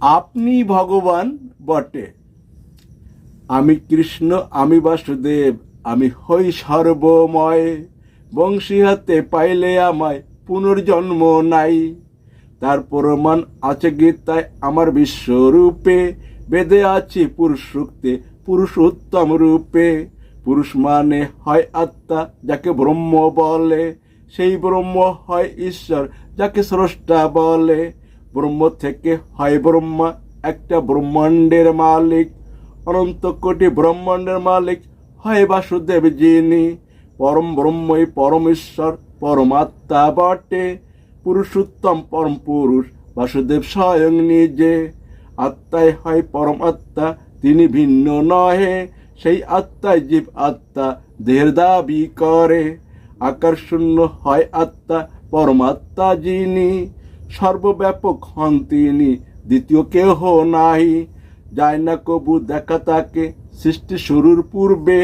আপনি ভগবান বটে। আমি কৃষ্ণ, আমি বাসুদেব, আমি হই সর্বময়। বংশী হাতে পাইলে আমায় পুনর্জন্ম নাই। তার প্রমাণ আছে গীতায় আমার বিশ্বরূপে। বেদে আছে পুরুষ সূক্তে পুরুষোত্তম রূপে। পুরুষ মানে হয় আত্মা, যাকে ব্রহ্ম বলে। সেই ব্রহ্ম হয় ঈশ্বর, যাকে স্রষ্টা বলে। ব্রহ্ম থেকে হয় ব্রহ্মা, একটা ব্রহ্মাণ্ডের মালিক, অনন্ত কোটি ব্রহ্মাণ্ডের মালিক, হয় বাসুদেব যিনি পরম ব্রহ্মই পরমেশ্বর, পরমাত্মা বটে। পুরুষোত্তম পরম পুরুষ, বাসুদেব স্বয়ং নিজে। আত্মায় হয় পরম আত্মা তিনি ভিন্ন নহে। সেই আত্মায় জীব আত্মা, দেহের দাবি করে। আকার শূন্য হয় আত্মা, পরমাত্মা যিনি। সর্বব্যাপক হন তিনি দ্বিতীয় কেহ নাই যায় না কবু দেখা তাকে সৃষ্টি শুরুর পূর্বে।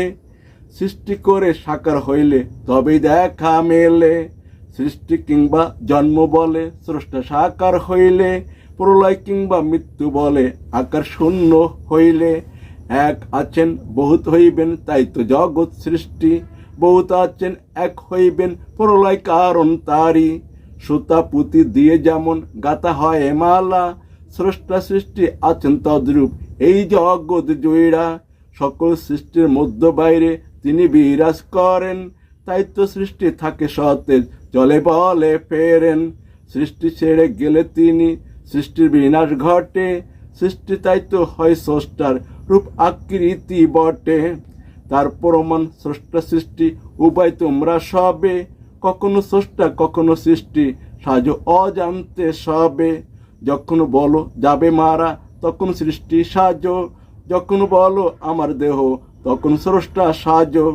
সৃষ্টি করে সাকার হইলে তবেই দেখা মেলে। সৃষ্টি কিংবা জন্ম বলে স্রষ্টা সাকার হইলে, প্রলয় কিংবা মৃত্যু বলে আকার শূন্য হইলে। এক আছেন, বহুত হইবেন, তাই তো জগৎ সৃষ্টি। বহুত আছেন, এক হইবেন, প্রলয় কারণ তারি সুতা পুঁতি দিয়ে যেমন গাতা হয় মালা, স্রষ্টা সৃষ্টি আছেন তদ্রূপ। এই জগৎ জয়ীরা সকল সৃষ্টির মধ্য বাইরে তিনি বিরাজ করেন। তাই তো সৃষ্টি থাকে সতেজ চলে বলে ফেরেন। সৃষ্টি ছেড়ে গেলে তিনি সৃষ্টির বিনাশ ঘটে। সৃষ্টি তাই তো হয় স্রষ্টার রূপ আকৃতি বটে। তার প্রমাণ স্রষ্টা সৃষ্টি, উভয় তোমরা সবে। কখনো স্রষ্টা, কখনো সৃষ্টি সাজো অজান্তে সবে। যখন বলো, যাবে মারা? তখন সৃষ্টি সাজো যখন বলো, আমার দেহ? তখন স্রষ্টা সাজো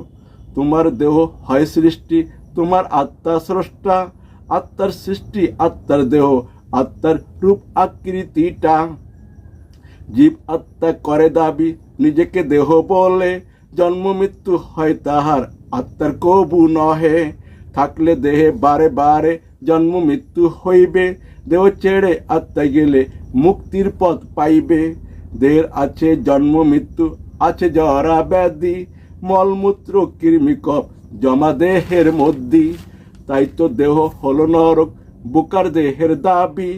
তোমার দেহ হয় সৃষ্টি, তোমার আত্মা স্রষ্টা। আত্মার সৃষ্টি, আত্মার দেহ, আত্মার রূপ আকৃতিটা। জীব আত্মা করে দাবি, নিজেকে দেহ বলে। জন্ম মৃত্যু হয় তাহার, আত্মার কবু নহে। থাকলে দেহে বারে বারে জন্ম মৃত্যু হইবে, দেহ ছেড়ে আত্মা গেলে মুক্তির পথ পাইবে। দেহের আছে জন্ম মৃত্যু, আছে জরা ব্যাধি, মলমূত্র, কৃমিকপ জমা দেহের মধ্যে। তাই তো দেহ হলো নরক, বুকার দেহের দাবি।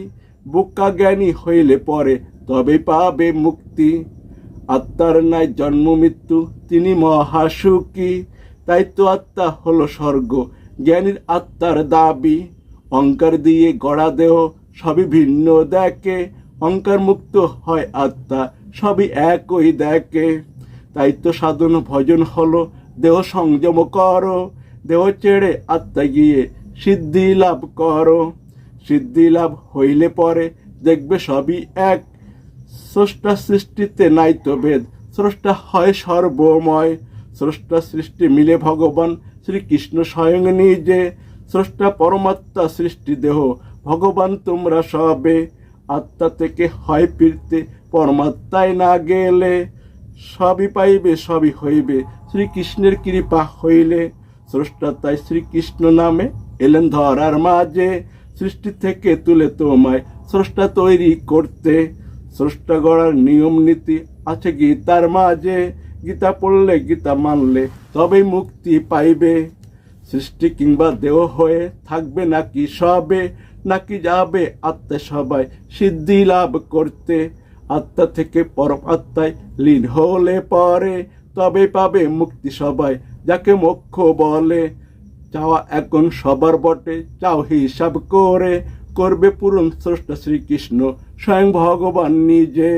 বুকা জ্ঞানী হইলে পরে তবে পাবে মুক্তি। আত্মার নাই জন্ম মৃত্যু, তিনি মহাসুখী তাই তো আত্মা হলো স্বর্গ জ্ঞানীর আত্মার দাবি। অঙ্কার দিয়ে গড়া দেহ সবই ভিন্ন দেখে। অঙ্কার মুক্ত হয় আত্মা, সবই একই দেখে। তাই তো সাধন ভজন হলো, দেহ সংযম করো। দেহ ছেড়ে আত্মা গিয়ে সিদ্ধি লাভ করো। সিদ্ধি লাভ হইলে পরে দেখবে সবই এক। স্রষ্টা সৃষ্টিতে নাই তো ভেদ, স্রষ্টা হয় সর্বময়। স্রষ্টা সৃষ্টি মিলে ভগবান শ্রীকৃষ্ণ স্বয়ং নিজে। স্রষ্টা পরমাত্মা সৃষ্টি দেহ, ভগবান তোমরা সবে। আত্মা থেকে হয় ফিরতে পরমাত্মায় না গেলে, সবই পাইবে, সবই হইবে, শ্রীকৃষ্ণের কৃপা হইলে। স্রষ্টা তাই শ্রীকৃষ্ণ নামে এলেন ধরার মাঝে। সৃষ্টি থেকে তুলে তোমায় স্রষ্টা তৈরি করতে। স্রষ্টা গড়ার নিয়ম নীতি আছে গীতার মাঝে। গীতা পড়লে গীতা মানলে তবেই মুক্তি পাইবে। সৃষ্টি কিংবা দেহ হয়ে থাকবে নাকি সবে, নাকি যাবে আত্মা সবাই সিদ্ধি লাভ করতে। আত্মা থেকে পরম আত্মায় লীন হলে পরে তবে পাবে মুক্তি সবাই, যাকে মোক্ষ বলে। চাওয়া এখন সবার বটে, চাও হিসাব করে। করবে পূরণ স্রষ্টা শ্রীকৃষ্ণ, স্বয়ং ভগবান নিজে।